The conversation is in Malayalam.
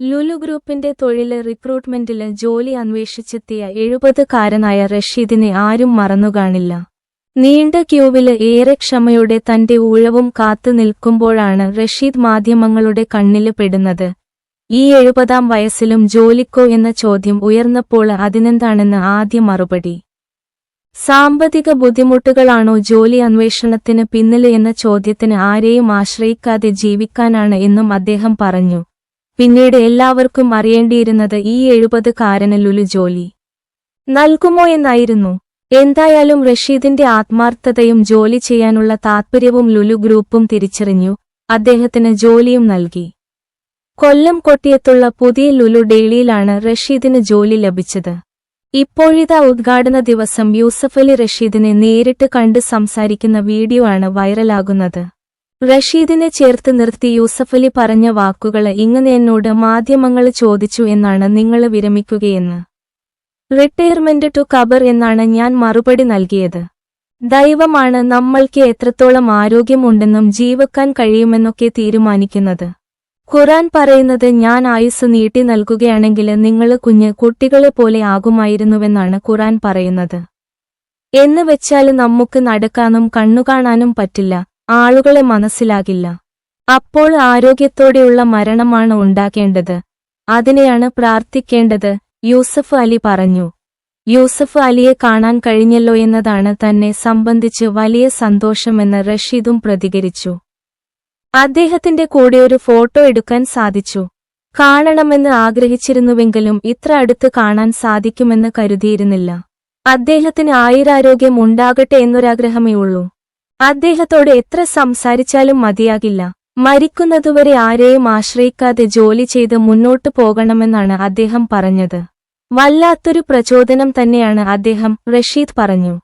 ലുലു ഗ്രൂപ്പിന്റെ തൊഴിൽ റിക്രൂട്ട്മെന്റിൽ ജോലി അന്വേഷിച്ചെത്തിയ എഴുപതുകാരനായ റഷീദിനെ ആരും മറന്നുകാണില്ല. നീണ്ട ക്യൂവിൽ ഏറെ ക്ഷമയോടെ തന്റെ ഉഴവും കാത്തു നിൽക്കുമ്പോഴാണ് റഷീദ് മാധ്യമങ്ങളുടെ കണ്ണിൽ പെടുന്നത്. ഈ എഴുപതാം വയസ്സിലും ജോലിക്കോ എന്ന ചോദ്യം ഉയർന്നപ്പോൾ അതിനെന്താണെന്ന് ആദ്യ മറുപടി. സാമ്പത്തിക ബുദ്ധിമുട്ടുകളാണോ ജോലി അന്വേഷണത്തിന് പിന്നിൽ എന്ന ചോദ്യത്തിന് ആരെയും ആശ്രയിക്കാതെ ജീവിക്കാനാണ് എന്നും അദ്ദേഹം പറഞ്ഞു. പിന്നീട് എല്ലാവർക്കും അറിയേണ്ടിയിരുന്നത് ഈ എഴുപതുകാരന് ലുലു ജോലി. നൽകുമോ എന്നായിരുന്നു. എന്തായാലും റഷീദിന്റെ ആത്മാർത്ഥതയും ജോലി ചെയ്യാനുള്ള താത്പര്യവും ലുലു ഗ്രൂപ്പും തിരിച്ചറിഞ്ഞു. അദ്ദേഹത്തിന് ജോലിയും നൽകി. കൊല്ലം കൊട്ടിയത്തുള്ള പുതിയ ലുലു ഡെയിലിയിലാണ് റഷീദിന് ജോലി ലഭിച്ചത്. ഇപ്പോഴിതാ ഉദ്ഘാടന ദിവസം യൂസഫലി റഷീദിനെ നേരിട്ട് കണ്ട് സംസാരിക്കുന്ന വീഡിയോ ആണ് വൈറലാകുന്നത്. റഷീദിനെ ചേർത്ത് നിർത്തി യൂസഫലി പറഞ്ഞ വാക്കുകൾ ഇങ്ങനെ എന്നോട് മാധ്യമങ്ങൾ ചോദിച്ചു എന്നാണ് നിങ്ങൾ വിരമിക്കുകയെന്ന്. റിട്ടയർമെന്റ് ടു കബർ എന്നാണ് ഞാൻ മറുപടി നൽകിയത്. ദൈവമാണ് നമ്മൾക്ക് എത്രത്തോളം ആരോഗ്യമുണ്ടെന്നും ജീവിക്കാൻ കഴിയുമെന്നൊക്കെ തീരുമാനിക്കുന്നത്. ഖുറാൻ പറയുന്നത് ഞാൻ ആയുസ് നീട്ടി നൽകുകയാണെങ്കിൽ നിങ്ങൾ കുഞ്ഞ് കുട്ടികളെ പോലെ ആകുമായിരുന്നുവെന്നാണ് ഖുറാൻ പറയുന്നത്. എന്ന് വെച്ചാൽ നമുക്ക് നടക്കാനും കണ്ണുകാണാനും പറ്റില്ല. ആളുകളെ മനസ്സിലാകില്ല. അപ്പോൾ ആരോഗ്യത്തോടെയുള്ള മരണമാണ് ഉണ്ടാക്കേണ്ടത് അതിനെയാണ് പ്രാർത്ഥിക്കേണ്ടത് യൂസഫ് അലി പറഞ്ഞു. യൂസഫ് അലിയെ കാണാൻ കഴിഞ്ഞല്ലോ എന്നതാണ് തന്നെ സംബന്ധിച്ച് വലിയ സന്തോഷമെന്ന് റഷീദും പ്രതികരിച്ചു. അദ്ദേഹത്തിന്റെ കൂടെ ഒരു ഫോട്ടോ എടുക്കാൻ സാധിച്ചു. കാണണമെന്ന് ആഗ്രഹിച്ചിരുന്നുവെങ്കിലും ഇത്ര അടുത്ത് കാണാൻ സാധിക്കുമെന്ന് കരുതിയിരുന്നില്ല. അദ്ദേഹത്തിന് ആയുരാരോഗ്യം ഉണ്ടാകട്ടെ എന്നൊരാഗ്രഹമേ ഉള്ളൂ. അദ്ദേഹത്തോട് എത്ര സംസാരിച്ചാലും മതിയാകില്ല. മരിക്കുന്നതുവരെ ആരെയും ആശ്രയിക്കാതെ ജോലി ചെയ്ത് മുന്നോട്ടു പോകണമെന്നാണ് അദ്ദേഹം പറഞ്ഞത്. വല്ലാത്തൊരു പ്രചോദനം തന്നെയാണ് അദ്ദേഹം റഷീദ് പറഞ്ഞു.